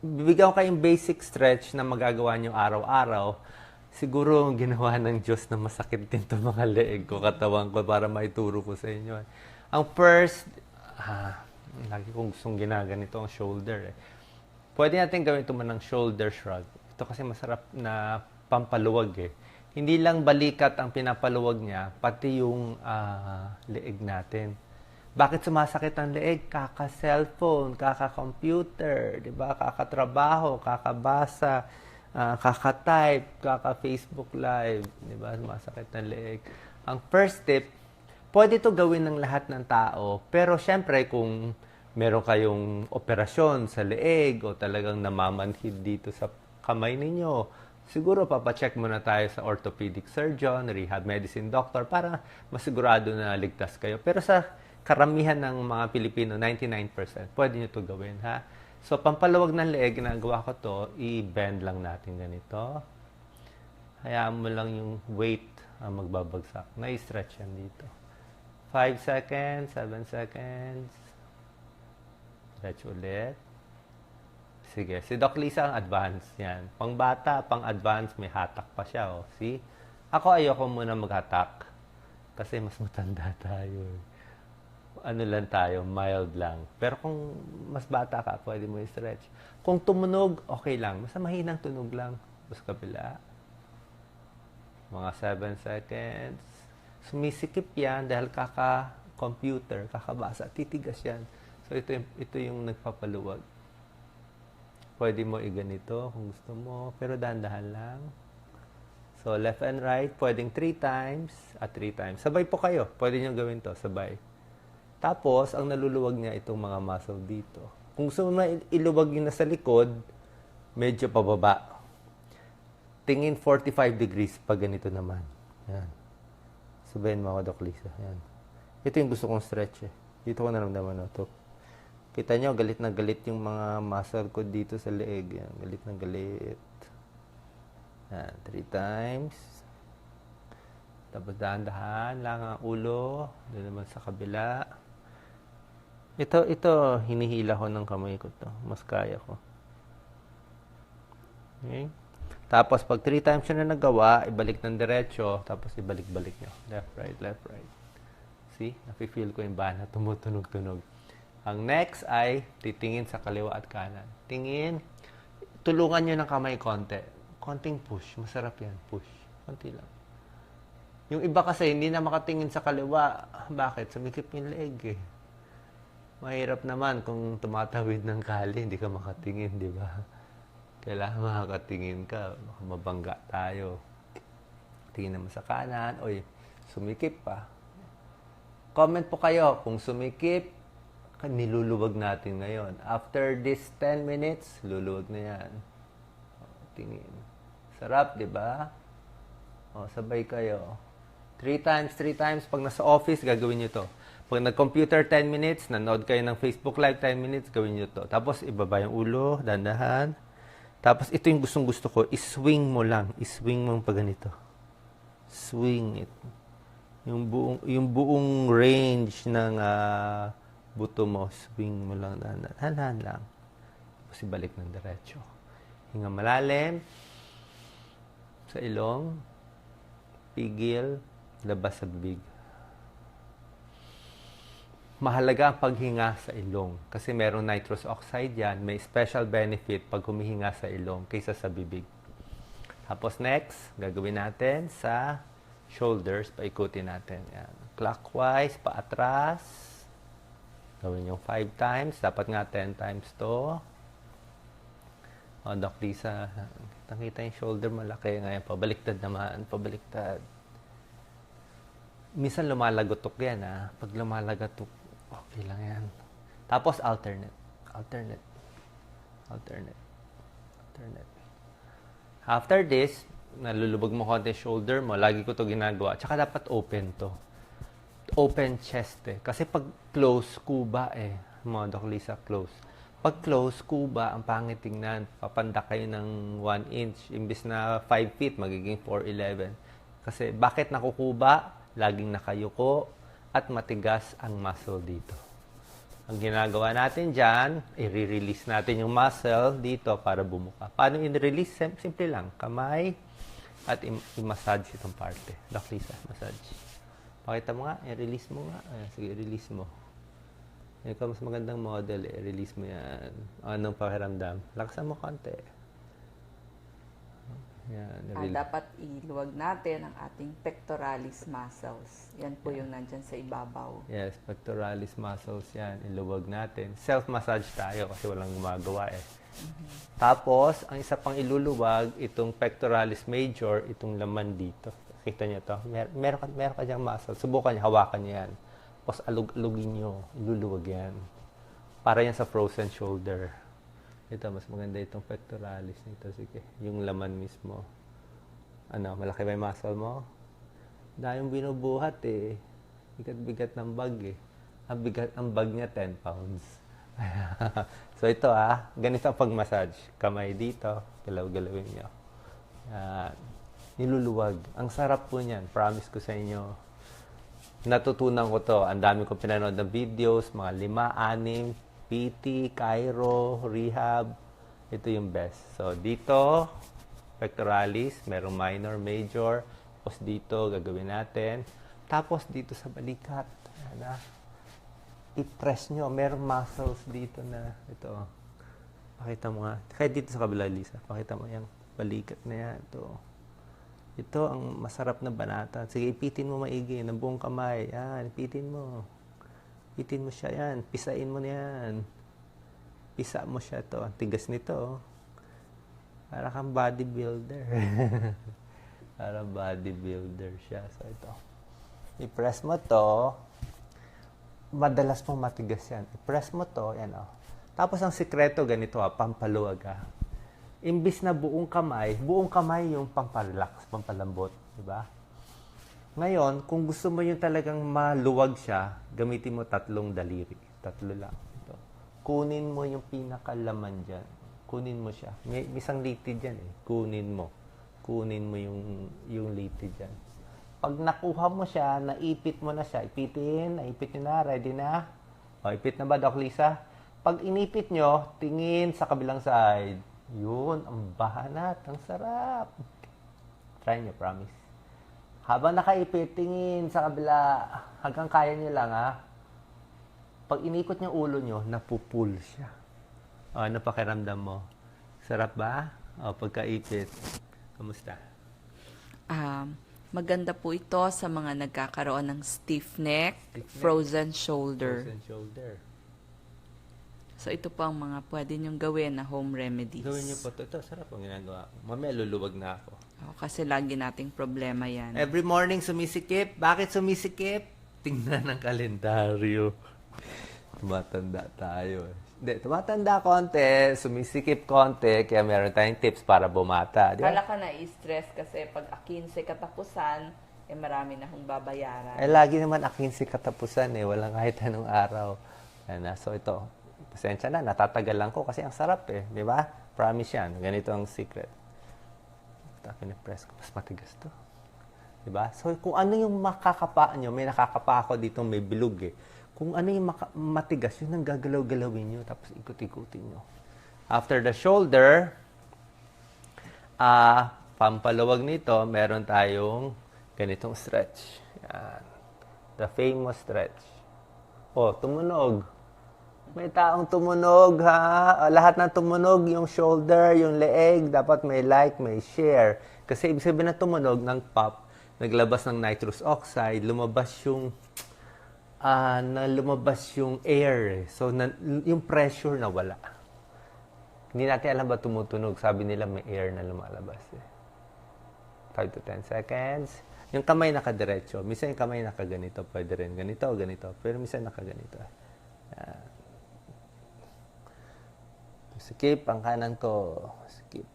bibigyan ko kayong basic stretch na magagawa nyo araw-araw. Siguro ginawa ng Diyos na masakit din to mga leeg ko, katawan ko para maituro ko sa inyo. Ang first, ah, lagi kong gustong ginaganito ang shoulder eh. Pwede natin gawin ito man ng shoulder shrug. Ito kasi masarap na pampaluwag eh. Hindi lang balikat ang pinapaluwag niya, pati yung ah, leeg natin. Bakit sumasakit ang leeg? Kaka-cellphone, kaka-computer, di ba? Kaka-trabaho, kakabasa, ah, kaka-type, kaka-Facebook live, di ba? Sumasakit ang leeg. Ang first tip, pwede to gawin ng lahat ng tao. Pero syempre, kung meron kayong operasyon sa leeg o talagang namamanhid dito sa kamay ninyo, siguro papacheck muna tayo sa orthopedic surgeon, rehab medicine doctor para masigurado na ligtas kayo. Pero sa karamihan ng mga Pilipino, 99%, pwede nyo to gawin, ha? So, pampalawag ng leeg, ginagawa ko to, i-bend lang natin ganito. Hayaan mo lang yung weight ang magbabagsak. Na-stretch yan dito. 5 seconds, 7 seconds. Stretch ulit. Sige, si Doc Lisa ang advanced yan. Pang bata, pang advanced, may hatak pa siya. Oh. See? Ako ayoko muna maghatak. Kasi mas matanda tayo. Ano lang tayo, mild lang. Pero kung mas bata ka, pwede mo i-stretch. Kung tumunog, okay lang. Basta mahinang tunog lang. Basta kabila. Mga 7 seconds. Sumisikip yan dahil kaka-computer, kakabasa, titigas yan. So ito, yung- ito yung nagpapaluwag. Pwede mo i-ganito kung gusto mo, pero dahan-dahan lang. So left and right, pwedeng 3 times at 3 times. Sabay po kayo. Pwede nyo gawin to, sabay. Tapos, ang naluluwag niya itong mga muscle dito. Kung gusto mo iluwag yun na sa likod, medyo pababa. Tingin 45 degrees pag ganito naman. Yan. Sabayin mo ako, Doc Lisa. Yan. Ito yung gusto kong stretch eh. Dito ko naramdaman na to. Kita nyo, galit na galit yung mga muscle ko dito sa leeg. Yan. Galit na galit. Yan. Three times. Tapos dahan-dahan lang ang ulo. Doon naman sa kabila. Ito, ito, hinihila ko ng kamay ko to. Mas kaya ko. Okay? Tapos, pag three times yun na nagawa, ibalik ng diretso, tapos ibalik-balik nyo. Left, right, left, right. See? Nafe-feel ko yung bana, tumutunog-tunog. Ang next ay titingin sa kaliwa at kanan. Tingin, tulungan nyo ng kamay konti. Konting push. Masarap yan, push. Konti lang. Yung iba kasi hindi na makatingin sa kaliwa. Bakit? Sumikip yung leeg eh. Mahirap naman kung tumatawid ng kali, hindi ka makatingin, di ba? Kailangan makakatingin ka, mabangga tayo. Tingin naman sa kanan, oy, sumikip pa. Comment po kayo kung sumikip, niluluwag natin ngayon. After this 10 minutes, luluwag na yan. Tingin. Sarap, di ba? O, sabay kayo. Three times, three times. Pag nasa office, gagawin nyo to. Pag nag-computer 10 minutes, nanood kayo ng Facebook Live 10 minutes, gawin nyo to. Tapos, ibaba yung ulo, dandahan. Tapos, ito yung gustong gusto ko, iswing mo lang. Iswing mo pa ganito. Swing it. Yung buong, yung buong range ng ah, buto mo, swing mo lang. Dahan-dahan dahan lang. Tapos, ibalik ng diretso. Hinga malalim. Sa ilong. Pigil. Labas sa bibig mahalaga ang paghinga sa ilong. Kasi merong nitrous oxide yan. May special benefit pag humihinga sa ilong kaysa sa bibig. Tapos next, gagawin natin sa shoulders. Paikutin natin. Yan. Clockwise, paatras. Gawin yung 5 times. Dapat nga 10 times to. O, Doc Lisa, nakita yung shoulder malaki. Ngayon, pabaliktad naman. Pabaliktad. Minsan lumalagotok yan, ah. Pag lumalagatok, okay lang yan. Tapos alternate. Alternate. Alternate. Alternate. After this, nalulubog mo konti shoulder mo. Lagi ko to ginagawa. Tsaka dapat open to. Open chest eh. Kasi pag close, kuba eh. Mga Doc Lisa, close. Pag close, kuba, ang pangit tingnan. Papanda kayo ng 1 inch. Imbis na 5 feet, magiging 4'11. Kasi bakit nakukuba? Laging nakayuko at matigas ang muscle dito. Ang ginagawa natin dyan, i-release natin yung muscle dito para bumuka. Paano i-release? Sim- Simple lang. Kamay at i-massage itong parte. Doc Lisa, massage. Pakita mo nga, i-release mo nga. Ayan, sige, release mo. Ikaw mas magandang model eh. Release mo yan. Anong pakiramdam? Lakasan mo konti. Yan, Ah, release. dapat iluwag natin ang ating pectoralis muscles. Yan po yung nandyan sa ibabaw. Yes, pectoralis muscles yan. Iluwag natin. Self-massage tayo kasi walang gumagawa eh. Tapos, ang isa pang iluluwag, itong pectoralis major, itong laman dito. Kita niyo to? Mer meron ka, meron ka diyang muscle. Subukan niyo, hawakan niyo yan. Tapos alug-alugin niyo. Iluluwag yan. Para yan sa frozen shoulder. Ito, mas maganda itong pectoralis nito. Sige, yung laman mismo. Ano, malaki ba yung muscle mo? Dahil binubuhat eh. Bigat-bigat ng bag eh. Ang bigat, ang bag niya 10 pounds. so ito ah, ganito ang pag-massage. Kamay dito, galaw-galawin niyo. Yan. Niluluwag. Ang sarap po niyan. Promise ko sa inyo. Natutunan ko to. Ang dami kong pinanood ng videos, mga lima, anim, PT, Cairo, rehab. Ito yung best. So, dito, pectoralis, merong minor, major. Tapos dito, gagawin natin. Tapos dito sa balikat. Ayan ah. I-press nyo. Merong muscles dito na, ito. Pakita mo nga. Kahit dito sa kabila, Lisa. Pakita mo yung balikat na yan. Ito. Ito ang masarap na banata. Sige, ipitin mo maigi ng buong kamay. Yan, ipitin mo. Ipitin mo siya yan. Pisain mo na yan. Pisa mo siya to. Ang tigas nito. oh. Para kang bodybuilder. Para bodybuilder siya. So, ito. I-press mo to. Madalas pong matigas yan. I-press mo to. Yan, oh. Tapos ang sikreto ganito, ah, pampaluwag, ah. Imbis na buong kamay, buong kamay yung pamparelax, pampalambot, di ba? Ngayon, kung gusto mo yung talagang maluwag siya, gamitin mo tatlong daliri. Tatlo lang. Ito. Kunin mo yung pinakalaman dyan. Kunin mo siya. May, isang litid dyan eh. Kunin mo. Kunin mo yung, yung litid dyan. Pag nakuha mo siya, naipit mo na siya. Ipitin, naipit nyo na, ready na? O, ipit na ba, Doc Lisa? Pag inipit nyo, tingin sa kabilang side. Yun, ang bahanat, ang sarap. Try nyo, promise. Habang nakaipit, tingin sa kabila. Hanggang kaya nyo lang, ha? Pag inikot nyo ulo nyo, napupul siya. O, ano pakiramdam mo? Sarap ba? O, pagkaipit. Kamusta? Um, maganda po ito sa mga nagkakaroon ng stiff neck, Stiff neck. frozen shoulder. Frozen shoulder. So ito po ang mga pwede niyong gawin na home remedies. Gawin niyo po ito. Ito, sarap ang ginagawa. ko. Mamaya luluwag na ako. Oh, kasi lagi nating problema yan. Every morning sumisikip. Bakit sumisikip? Tingnan ang kalendaryo. Tumatanda tayo. Hindi, tumatanda konti, sumisikip konti, kaya meron tayong tips para bumata. Di ba? Kala ka na-stress kasi pag 15 katapusan, eh marami na hong babayaran. Eh, lagi naman akin si katapusan eh. Walang kahit anong araw. Yan na. So, ito. Pasensya na. Natatagal lang ko kasi ang sarap eh. Di ba? Promise yan. Ganito ang secret. Tapos press ko. Mas matigas to. Di ba? So, kung ano yung makakapa nyo, may nakakapa ako dito may bilog eh. Kung ano yung maka- matigas, yun ang gagalaw-galawin nyo. Tapos ikot-ikutin nyo. After the shoulder, ah, pampalawag nito, meron tayong ganitong stretch. Yan. The famous stretch. Oh, tumunog. May taong tumunog, ha? Ah, Lahat ng tumunog, yung shoulder, yung leeg, dapat may like, may share. Kasi ibig sabihin ng tumunog, ng pop, naglabas ng nitrous oxide, lumabas yung, ah, na lumabas yung air. eh. So, na, yung pressure na wala. Hindi natin alam ba tumutunog. Sabi nila may air na lumalabas. Eh. 5 to 10 seconds. Yung kamay nakadiretso. Minsan yung kamay nakaganito. Pwede rin ganito ganito. Pero minsan nakaganito. Yan. Skip ang kanan ko. Skip.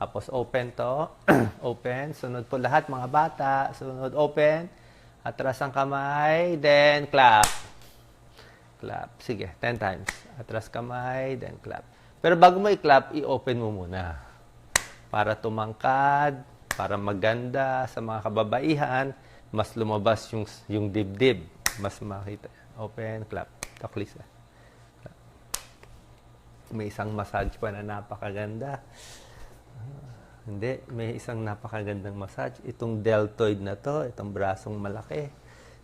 Tapos open to. open. Sunod po lahat mga bata. Sunod open. Atras ang kamay. Then clap. Clap. Sige, 10 times. Atras kamay, then clap. Pero bago mo i-clap, i-open mo muna. Para tumangkad, para maganda sa mga kababaihan, mas lumabas yung, yung dibdib. Mas makita. Open, clap. Doc Lisa. May isang massage pa na napakaganda. Hindi, may isang napakagandang massage. Itong deltoid na to, itong brasong malaki.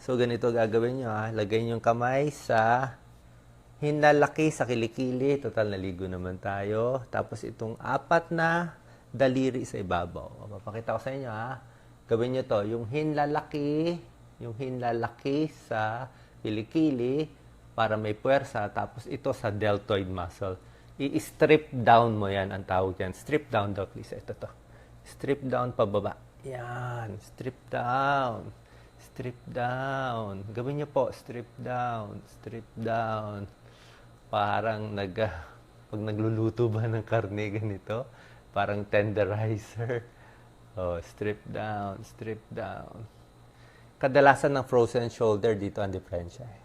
So, ganito gagawin nyo ha. Lagay nyo yung kamay sa hinlalaki sa kilikili. Total, naligo naman tayo. Tapos itong apat na daliri sa ibabaw. O, Papakita ko sa inyo ha. Gawin nyo to. Yung hinlalaki, yung hinlalaki sa kilikili para may puwersa. Tapos ito sa deltoid muscle. I-strip down mo yan ang tawag yan. Strip down, Doc Lisa. Ito to. Strip down pababa. Yan. Strip down. Strip down. Gawin niyo po. Strip down. Strip down. Parang nag... Pag nagluluto ba ng karne ganito, parang tenderizer. Oh, strip down, strip down. Kadalasan ng frozen shoulder dito ang diferensya. eh.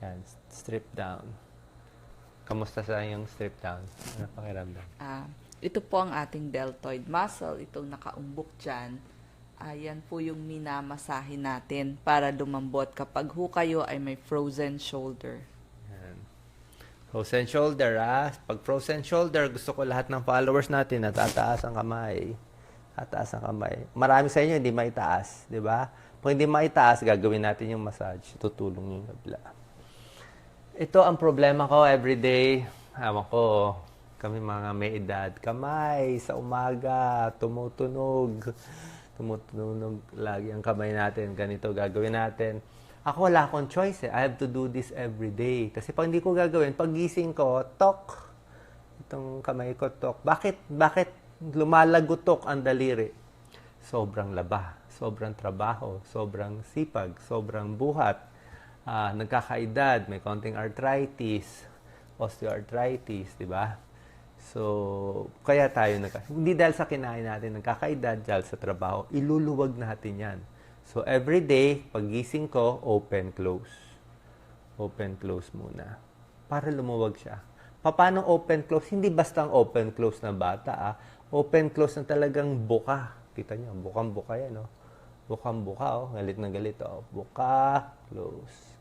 Yan, strip down. Kamusta sa yung strip down? Ano pakiramdam? Ah, ito po ang ating deltoid muscle, itong nakaumbok dyan. Ayan po yung minamasahin natin para lumambot kapag ho kayo ay may frozen shoulder. Yan. Frozen shoulder, ah. Pag frozen shoulder, gusto ko lahat ng followers natin na tataas ang kamay. Tataas ang kamay. Marami sa inyo hindi maitaas, di ba? Pag hindi maitaas, gagawin natin yung massage. Tutulong yung kabila. Ito ang problema ko everyday. Ewan ko, kami mga may edad. Kamay sa umaga, tumutunog. Tumutunog lagi ang kamay natin. Ganito gagawin natin. Ako wala akong choice eh. I have to do this every day. Kasi pag hindi ko gagawin, pag gising ko, tok. Itong kamay ko, tok. Bakit, bakit lumalagutok ang daliri? Sobrang laba, sobrang trabaho, sobrang sipag, sobrang buhat ah, nagkakaedad, may konting arthritis, osteoarthritis, di ba? So, kaya tayo nagka... Hindi dahil sa kinain natin, nagkakaedad, dahil sa trabaho, iluluwag natin yan. So, every day, pagising ko, open, close. Open, close muna. Para lumuwag siya. Paano open, close? Hindi basta ang open, close na bata, ah. Open, close na talagang buka. Kita niyo, bukang-buka yan, oh. Bukang-buka, oh. Galit na galit, oh. Buka, close.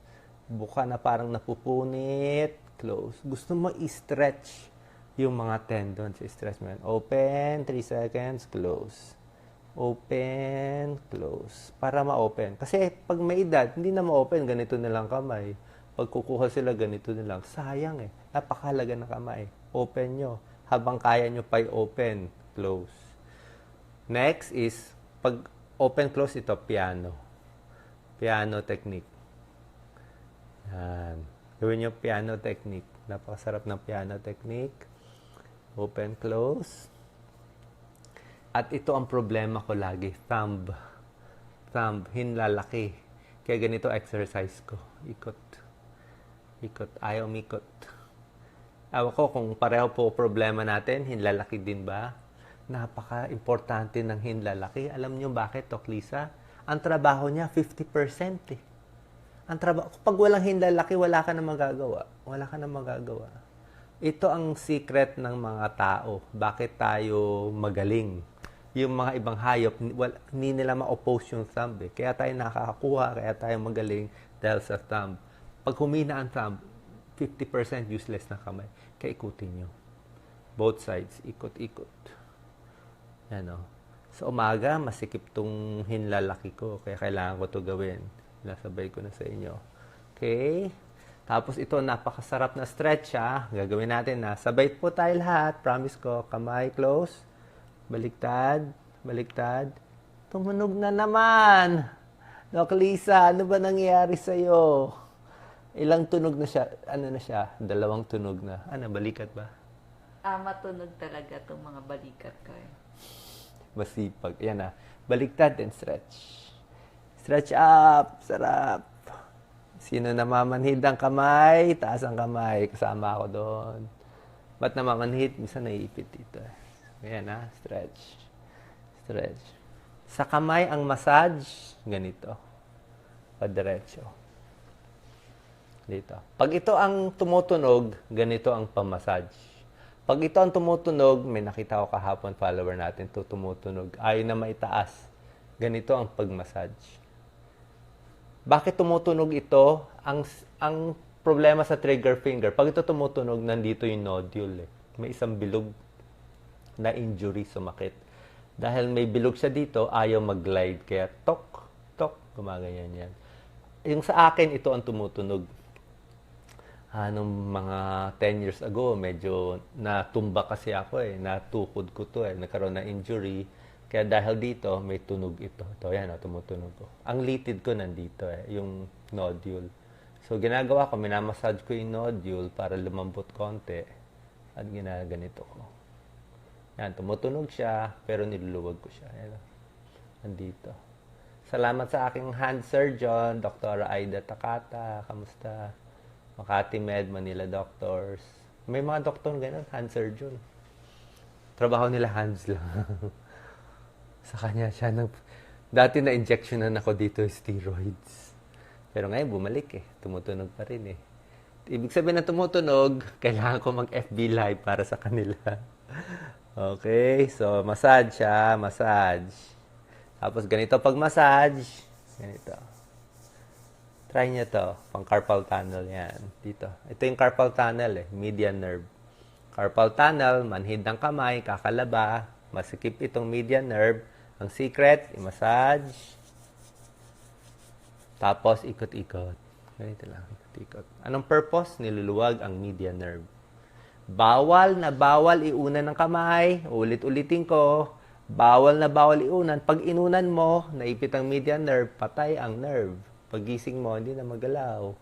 Buka na parang napupunit, close. Gusto mo i-stretch yung mga tendons. I-stretch mo. Open, 3 seconds, close. Open, close. Para ma-open. Kasi pag may edad, hindi na ma-open. Ganito na lang kamay. Pag kukuha sila, ganito na lang. Sayang eh. Napakahalaga ng kamay. Open nyo. Habang kaya nyo pa i-open, close. Next is, pag open, close, ito, piano. Piano technique. Yan. Gawin nyo piano technique. Napakasarap ng piano technique. Open, close. At ito ang problema ko lagi. Thumb. Thumb. Hinlalaki. Kaya ganito exercise ko. Ikot. Ikot. Ayaw mikot. Awa ko kung pareho po problema natin, hinlalaki din ba? Napaka-importante ng hinlalaki. Alam niyo bakit, Tok Lisa? Ang trabaho niya, 50% eh. Ang trabaho, pag walang hinlalaki, wala ka na magagawa. Wala ka na magagawa. Ito ang secret ng mga tao. Bakit tayo magaling? Yung mga ibang hayop, wal, hindi nila ma-oppose yung thumb eh. Kaya tayo nakakakuha, kaya tayo magaling dahil sa thumb. Pag humina ang thumb, 50% useless na kamay. Kaya ikutin nyo. Both sides, ikot-ikot. Yan o. Sa umaga, masikip tong hinlalaki ko. Kaya kailangan ko to gawin. Nasabay ko na sa inyo. Okay? Tapos ito, napakasarap na stretch ha. Gagawin natin na. Sabay po tayo lahat. Promise ko. Kamay close. Baliktad. Baliktad. Tumunog na naman. Doc Lisa, ano ba nangyayari sa'yo? Ilang tunog na siya? Ano na siya? Dalawang tunog na. Ano, balikat ba? Ah, matunog talaga itong mga balikat ko eh. Masipag. Yan na. Baliktad and stretch. Stretch up. Sarap. Sino namamanhid ang kamay? Taas ang kamay. Kasama ako doon. Ba't namamanhid? Minsan naiipit dito. eh. Ayan na. Stretch. Stretch. Sa kamay ang massage, ganito. Padiretso. Dito. Pag ito ang tumutunog, ganito ang pamassage. Pag ito ang tumutunog, may nakita ko kahapon follower natin to tumutunog. Ayaw na maitaas. Ganito ang pagmassage. Bakit tumutunog ito? Ang ang problema sa trigger finger, pag ito tumutunog, nandito yung nodule. Eh. May isang bilog na injury, sumakit. Dahil may bilog siya dito, ayaw mag-glide. Kaya tok, tok, gumaganyan yan. Yung sa akin, ito ang tumutunog. Ah, nung mga 10 years ago, medyo natumba kasi ako eh. Natukod ko to eh. Nagkaroon ng injury. Kaya dahil dito, may tunog ito. Ito, yan, oh, tumutunog ko. Ang litid ko nandito eh, yung nodule. So, ginagawa ko, minamassage ko yung nodule para lumambot konti. At ginaganito ko. Yan, tumutunog siya, pero niluluwag ko siya. Yan, oh. nandito. Salamat sa aking hand surgeon, Dr. Aida Takata. Kamusta? Makati Med, Manila Doctors. May mga doktor ganun, hand surgeon. Trabaho nila hands lang. sa kanya siya nag... Dati na injectionan ako dito steroids. Pero ngayon bumalik eh. Tumutunog pa rin eh. Ibig sabihin na tumutunog, kailangan ko mag-FB live para sa kanila. okay, so massage siya, massage. Tapos ganito pag massage, ganito. Try niyo to, pang carpal tunnel yan. Dito. Ito yung carpal tunnel eh, median nerve. Carpal tunnel, manhid ng kamay, kakalaba, masikip itong median nerve. Ang secret, i-massage. Tapos ikot-ikot. Ganito lang, ikot-ikot. Anong purpose? Niluluwag ang median nerve. Bawal na bawal iunan ng kamay. Ulit-ulitin ko. Bawal na bawal iunan. Pag inunan mo, naipit ang median nerve, patay ang nerve. Pagising mo, hindi na magalaw.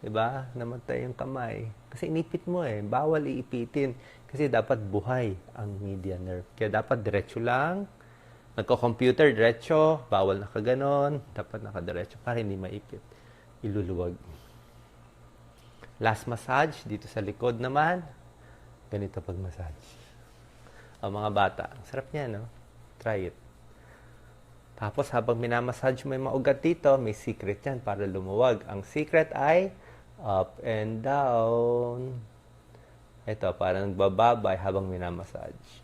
'Di ba? Namatay yung kamay. Kasi inipit mo eh. Bawal iipitin. Kasi dapat buhay ang median nerve. Kaya dapat diretso lang. Nagko-computer, diretso. Bawal nakaganon. Dapat nakadiretso para hindi maipit. Iluluwag. Last massage, dito sa likod naman. Ganito pag massage. Ang mga bata, ang sarap niya, no? Try it. Tapos habang minamassage mo yung mga ugat dito, may secret yan para lumuwag. Ang secret ay up and down. Ito, parang nagbababay habang minamassage.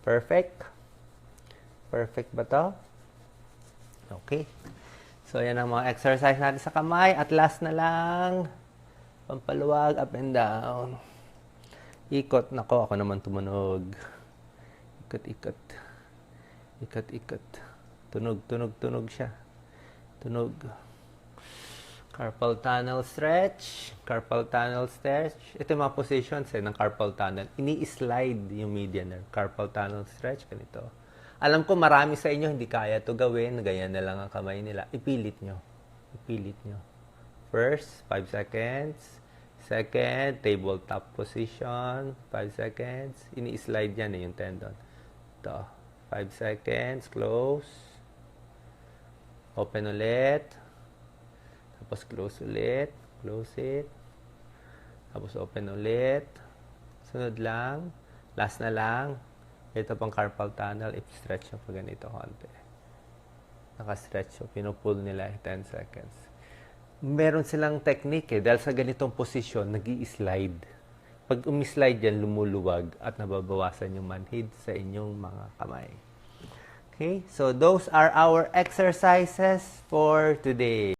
Perfect? Perfect ba to? Okay. So, yan ang mga exercise natin sa kamay. At last na lang, pampaluwag, up and down. Ikot. Nako, ako naman tumunog. Ikot, ikot. Ikot. Tunog, tunog, tunog siya. Tunog. Carpal tunnel stretch. Carpal tunnel stretch. Ito yung mga positions eh, ng carpal tunnel. Ini-slide yung median nerve. Carpal tunnel stretch, ganito. Alam ko marami sa inyo hindi kaya to gawin. Ganyan na lang ang kamay nila. Ipilit nyo. Ipilit nyo. First, 5 seconds. Second, tabletop position. 5 seconds. Ini-slide yan eh, yung tendon. Ito. 5 seconds. Close. Open ulit. Tapos close ulit. Close it. Tapos open ulit. Sunod lang. Last na lang. Ito pang carpal tunnel. I-stretch nyo pa ganito konti. Naka-stretch nyo. Pinupull nila 10 seconds. Meron silang technique eh. Dahil sa ganitong posisyon, nag slide Pag umi-slide yan, lumuluwag at nababawasan yung manhid sa inyong mga kamay. Okay? So, those are our exercises for today.